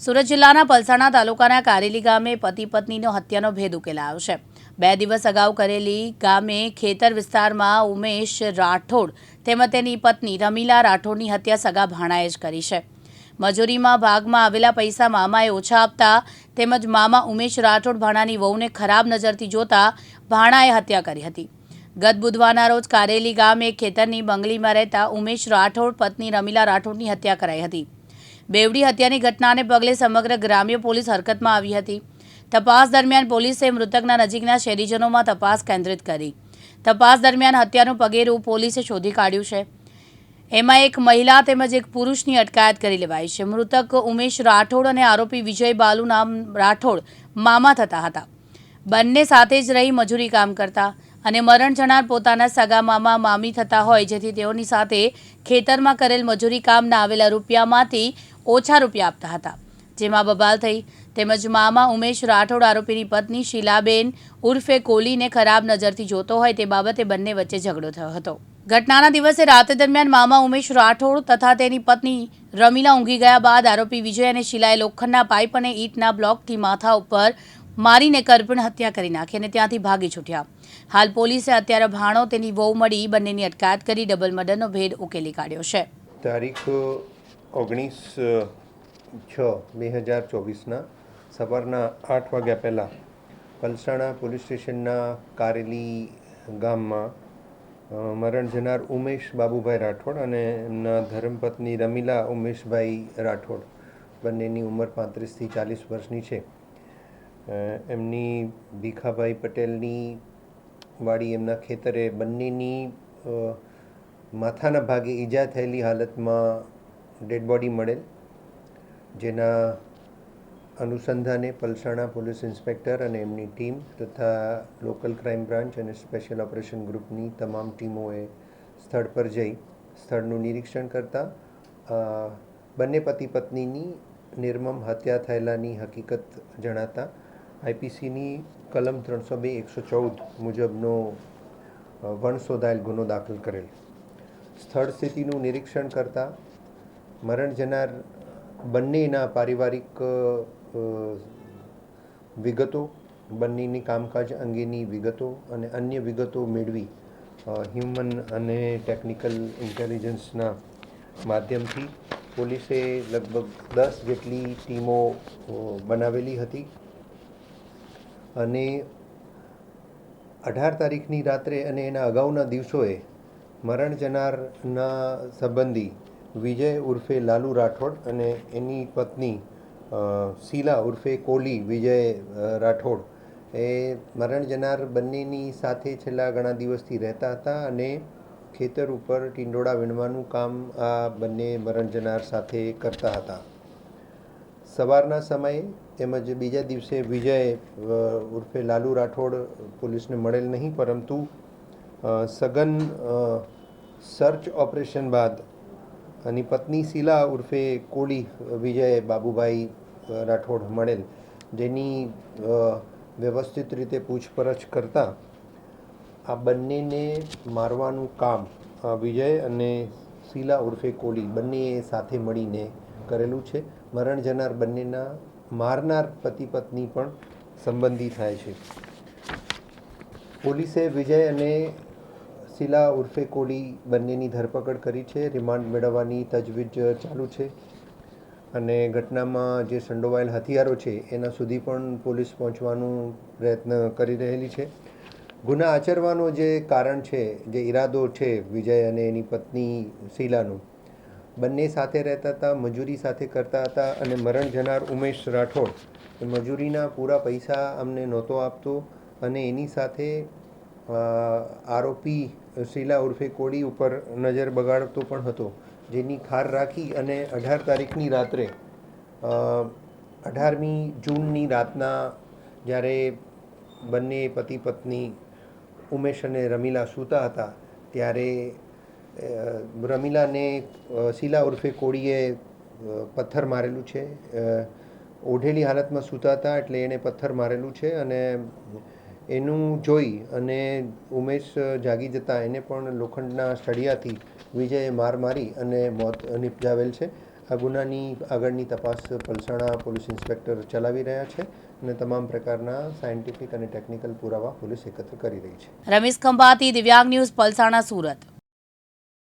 સુરત જિલ્લાના પલસાણા તાલુકાના કારેલી ગામે પતિ પત્નીનો હત્યાનો ભેદ ઉકેલાયો છે. બે દિવસ અગાઉ કરેલી ગામે ખેતર વિસ્તારમાં ઉમેશ રાઠોડ તેમજ તેની પત્ની રમીલા રાઠોડની હત્યા સગા ભાણાએ જ કરી છે. મજૂરીમાં ભાગમાં આવેલા પૈસા મામાએ ઓછા આપતા તેમજ મામા ઉમેશ રાઠોડ ભાણાની વહુને ખરાબ નજરથી જોતા ભાણાએ હત્યા કરી હતી. ગત બુધવારના રોજ કારેલી ગામે ખેતરની બંગલીમાં રહેતા ઉમેશ રાઠોડ પત્ની રમીલા રાઠોડની હત્યા કરાઈ હતી. બેવડી હત્યાની ઘટનાને પગલે સમગ્ર ગ્રામ્ય પોલીસ હરકતમાં આવી હતી. તપાસ દરમિયાન પોલીસે મૃતકના નજીકના શહેરીજનોમાં તપાસ કેન્દ્રિત કરી. તપાસ દરમિયાન હત્યાનું પગેરું પોલીસે શોધી કાઢ્યું છે. એમાં એક મહિલા તેમજ એક પુરુષની અટકાયત કરી લેવાઈ છે. મૃતક ઉમેશ રાઠોડ અને આરોપી વિજય બાલુ નામ રાઠોડ મામા થતા હતા. બંને સાથે જ રહી મજૂરી કામ કરતા અને મરણ જનાર પોતાના સગા મામા મામી થતા હોય, જેથી તેઓની સાથે ખેતરમાં કરેલ મજૂરી કામના આવેલા રૂપિયામાંથી ઓછા રૂપિયા આપતા હતા. જેમાં બબાલ થઈ. તેમજ મામા ઉમેશ રાઠોડ આરોપીની પત્ની શીલાબેન ઉર્ફે કોલીને ખરાબ નજરથી જોતો હોય તે બાબતે બંને વચ્ચે ઝઘડો થયો હતો. ઘટનાના દિવસે રાત દરમિયાન મામા ઉમેશ રાઠોડ તથા તેની પત્ની રમીલા ઊંઘી ગયા બાદ આરોપી વિજય અને શીલાએ લોખંડના પાઇપ અને ઈંટના બ્લોકથી માથા ઉપર મારીને કરપણ હત્યા કરી નાખી અને ત્યાંથી ભાગી છૂટ્યા. હાલ પોલીસે અત્યારે ભાણો તેની વહુ મળી બંનેની અટકાયત કરી ડબલ મર્ડરનો ભેદ ઉકેલી કાઢ્યો છે. તારીખ ઓગણીસ છ, બે હજાર ચોવીસના સવારના આઠ વાગ્યા પહેલાં પલસાણા પોલીસ સ્ટેશનના કારેલી ગામમાં મરણ જનાર ઉમેશ બાબુભાઈ રાઠોડ અને એમના ધર્મપત્ની રમીલા ઉમેશભાઈ રાઠોડ બંનેની ઉંમર પાંત્રીસથી ચાલીસ વર્ષની છે. એમની ભીખાભાઈ પટેલની વાડી એમના ખેતરે બંનેની માથાના ભાગે ઈજા થયેલી હાલતમાં ડેડ બોડી મળેલ. જેના અનુસંધાને પલસાણા પોલીસ ઇન્સ્પેક્ટર અને એમની ટીમ તથા લોકલ ક્રાઇમ બ્રાન્ચ અને સ્પેશિયલ ઓપરેશન ગ્રુપની તમામ ટીમોએ સ્થળ પર જઈ સ્થળનું નિરીક્ષણ કરતાં બંને પતિ પત્નીની નિર્મમ હત્યા થયેલાની હકીકત જણાતા આઈપીસીની કલમ ત્રણસો બે, એકસો ચૌદ મુજબનો વણ શોધાયેલ ગુનો દાખલ કરેલ. સ્થળ સ્થિતિનું નિરીક્ષણ કરતાં મરણ જનાર બંનેના પારિવારિક વિગતો, બંનેની કામકાજ અંગેની વિગતો અને અન્ય વિગતો મેળવી હ્યુમન અને ટેકનિકલ ઇન્ટેલિજન્સના માધ્યમથી પોલીસે લગભગ દસ જેટલી ટીમો બનાવેલી હતી. અને અઢાર તારીખની રાત્રે અને એના અગાઉના દિવસોએ મરણ જનારના સંબંધી વિજય ઉર્ફે લાલુ રાઠોડ અને એની પત્ની શીલા ઉર્ફે કોલી વિજય રાઠોડ એ મરણ જનાર બંનેની સાથે છેલ્લા ઘણા દિવસથી રહેતા હતા અને ખેતર ઉપર ટીંડોળા વીણવાનું કામ આ બંને મરણ જનાર સાથે કરતા હતા. સવારના સમયે તેમજ બીજા દિવસે વિજય ઉર્ફે લાલુ રાઠોડ પોલીસને મળેલ નહીં, પરંતુ સઘન સર્ચ ઓપરેશન બાદ એની પત્ની શીલા ઉર્ફે કોળી વિજય, બાબુભાઈ રાઠોડ મળેલ. જેની વ્યવસ્થિત રીતે પૂછપરછ કરતાં આ બંનેને મારવાનું કામ વિજય અને શીલા ઉર્ફે કોલી બંનેએ સાથે મળીને કરેલું છે. મરણ જનાર બંનેના મારનાર પતિ પત્ની પણ સંબંધી થાય છે. પોલીસે વિજય અને શીલા ઉર્ફે કોલી બંનેની ધરપકડ કરી છે. રિમાન્ડ મેળવવાની તજવીજ ચાલુ છે અને ઘટનામાં જે સંડોવાયેલ હથિયારો છે, એના સુધી પણ પોલીસ પહોંચવાનું પ્રયત્ન કરી રહેલી છે. ગુના આચરવાનો જે કારણ છે, જે ઈરાદો છે વિજય અને એની પત્ની શીલાનું બંને સાથે રહેતા હતા, મજૂરી સાથે કરતા હતા અને મરણ જનાર ઉમેશ રાઠોડ. એ મજૂરીના પૂરા પૈસા અમને નહોતો આપતો અને એની સાથે આરોપી શીલા ઉર્ફે કોળી ઉપર નજર બગાડતો પણ હતો, જેની ખાર રાખી અને અઢાર તારીખની રાત્રે અઢારમી જૂનની રાતના જ્યારે બંને પતિ પત્ની ઉમેશ અને રમીલા સૂતા હતા, ત્યારે રમીલાને શીલા ઉર્ફે કોળીએ પથ્થર મારેલું છે. ઓઢેલી હાલતમાં સૂતા હતા એટલે એણે પથ્થર મારેલું છે અને એનું જોઈ અને ઉમેશ જાગી જતાં એને પણ લોખંડના સળિયાથી વિજયે માર મારી અને મોત નિપજાવેલ છે. આ ગુનાની આગળની તપાસ પલસાણા પોલીસ ઇન્સ્પેક્ટર ચલાવી રહ્યા છે અને તમામ પ્રકારના સાયન્ટિફિક અને ટેકનિકલ પુરાવા પોલીસ એકત્ર કરી રહી છે. રમેશ ખંભાતી, દિવ્યાંગ ન્યૂઝ, પલસાણા, સુરત.